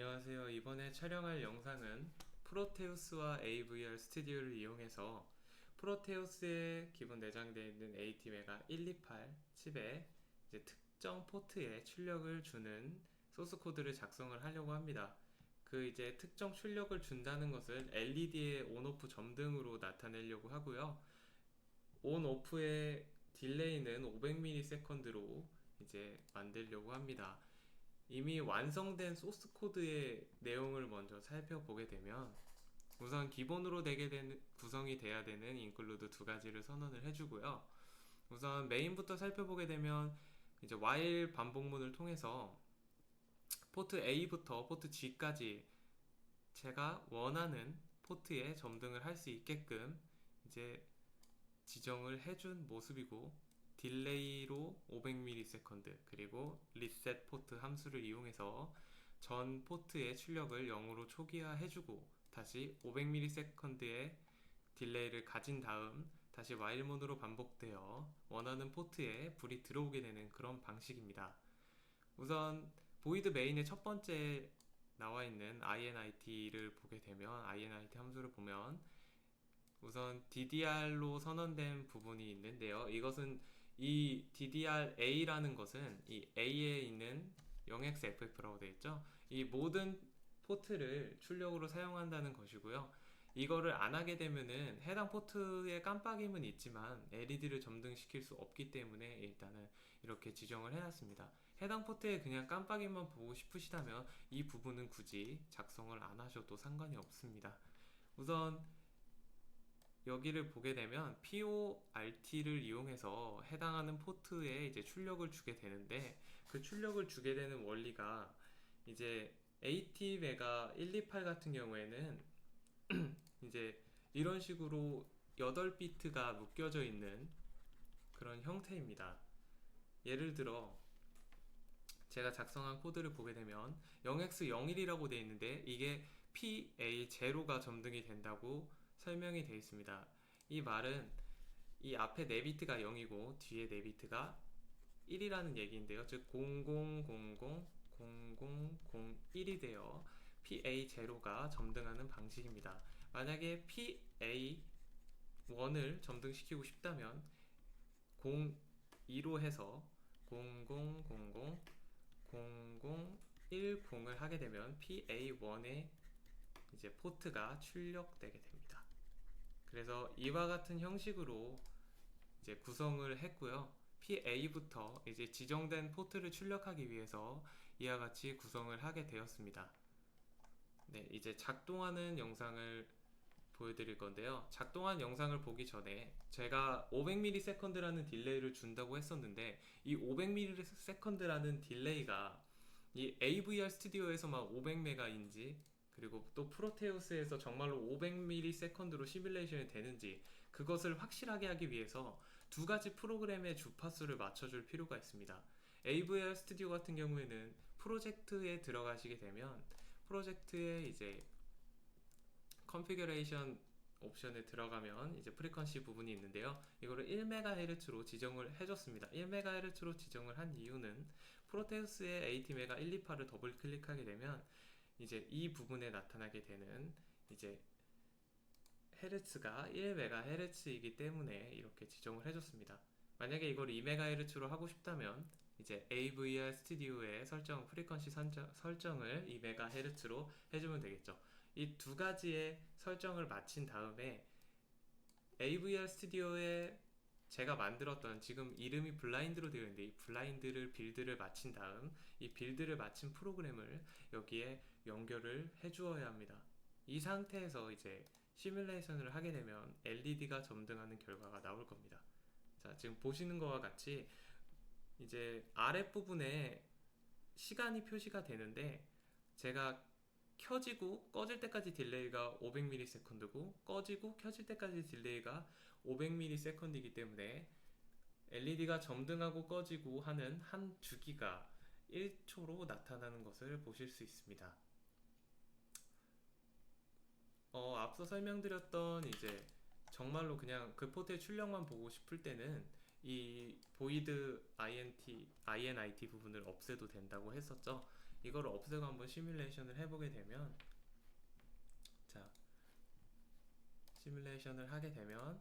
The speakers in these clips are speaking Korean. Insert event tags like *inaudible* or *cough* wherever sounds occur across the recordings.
안녕하세요. 이번에 촬영할 영상은 프로테우스와 AVR 스튜디오를 이용해서 프로테우스에 기본 내장되어 있는 AT메가 128 칩에 이제 특정 포트에 출력을 주는 소스 코드를 작성을 하려고 합니다. 그 이제 특정 출력을 준다는 것을 LED의 온오프 점등으로 나타내려고 하고요. 온오프의 딜레이는 500ms로 이제 만들려고 합니다. 이미 완성된 소스 코드의 내용을 먼저 살펴보게 되면 우선 기본으로 되게 되는 구성이 돼야 되는 인클루드 두 가지를 선언을 해주고요. 우선 메인부터 살펴보게 되면 이제 while 반복문을 통해서 포트 A부터 포트 G까지 제가 원하는 포트에 점등을 할 수 있게끔 이제 지정을 해준 모습이고 딜레이로 500ms 그리고 리셋 포트 함수를 이용해서 전 포트의 출력을 0으로 초기화해주고 다시 500ms의 딜레이를 가진 다음 다시 while 모드로 반복되어 원하는 포트에 불이 들어오게 되는 그런 방식입니다. 우선 보이드 메인의 첫 번째 나와 있는 init를 보게 되면 init 함수를 보면 우선 DDR로 선언된 부분이 있는데요. 이것은 이 DDR-A라는 것은 이 A에 있는 0xFF라고 되어 있죠. 이 모든 포트를 출력으로 사용한다는 것이고요. 이거를 안 하게 되면은 해당 포트에 깜빡임은 있지만 LED를 점등시킬 수 없기 때문에 일단은 이렇게 지정을 해놨습니다. 해당 포트에 그냥 깜빡이만 보고 싶으시다면 이 부분은 굳이 작성을 안 하셔도 상관이 없습니다. 우선 여기를 보게 되면 PORT를 이용해서 해당하는 포트에 이제 출력을 주게 되는데 그 출력을 주게 되는 원리가 이제 AT메가 128 같은 경우에는 *clears throat* 이제 이런 식으로 8비트가 묶여져 있는 그런 형태입니다. 예를 들어 제가 작성한 코드를 보게 되면 0x01이라고 되어 있는데 이게 PA0가 점등이 된다고 설명이 되어 있습니다. 이 말은 이 앞에 4비트가 0이고 뒤에 4비트가 1이라는 얘기인데요. 즉 0000, 0001이 되어 PA0가 점등하는 방식입니다. 만약에 PA1을 점등시키고 싶다면 02로 해서 0000, 0010을 하게 되면 PA1의 이제 포트가 출력되게 됩니다. 그래서 이와 같은 형식으로 이제 구성을 했고요. PA부터 이제 지정된 포트를 출력하기 위해서 이와 같이 구성을 하게 되었습니다. 네, 이제 작동하는 영상을 보여드릴 건데요. 작동한 영상을 보기 전에 제가 500ms라는 딜레이를 준다고 했었는데 이 500ms라는 딜레이가 이 AVR 스튜디오에서만 500메가인지 그리고 또 프로테우스에서 정말로 500ms로 시뮬레이션이 되는지 그것을 확실하게 하기 위해서 두 가지 프로그램의 주파수를 맞춰줄 필요가 있습니다. AVR 스튜디오 같은 경우에는 프로젝트에 들어가시게 되면 프로젝트에 이제 컨피그레이션 옵션에 들어가면 이제 프리퀀시 부분이 있는데요. 이거를 1MHz로 지정을 해줬습니다. 1MHz로 지정을 한 이유는 프로테우스의 AT메가 128을 더블 클릭하게 되면 이제 이 부분에 나타나게 되는 이제 헤르츠가 1MHz이기 때문에 이렇게 지정을 해줬습니다. 만약에 이걸 2MHz로 하고 싶다면 이제 AVR 스튜디오의 설정 프리퀀시 설정을 2MHz로 해주면 되겠죠. 이 두 가지의 설정을 마친 다음에 AVR 스튜디오에 제가 만들었던 지금 이름이 블라인드로 되어 있는데 이 블라인드를 빌드를 마친 다음 이 빌드를 마친 프로그램을 여기에 연결을 해 주어야 합니다. 이 상태에서 이제 시뮬레이션을 하게 되면 LED가 점등하는 결과가 나올 겁니다. 자, 지금 보시는 것과 같이 이제 아랫부분에 시간이 표시가 되는데 제가 켜지고 꺼질 때까지 딜레이가 500ms고 꺼지고 켜질 때까지 딜레이가 500ms이기 때문에 LED가 점등하고 꺼지고 하는 한 주기가 1초로 나타나는 것을 보실 수 있습니다. 어, 앞서 설명드렸던 이제 정말로 그냥 그 포트의 출력만 보고 싶을 때는 이 보이드 int, init 부분을 없애도 된다고 했었죠. 이거를 없애고 한번 시뮬레이션을 해보게 되면 자 시뮬레이션을 하게 되면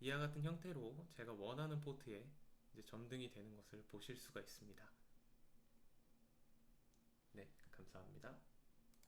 이와 같은 형태로 제가 원하는 포트에 이제 점등이 되는 것을 보실 수가 있습니다. 네, 감사합니다.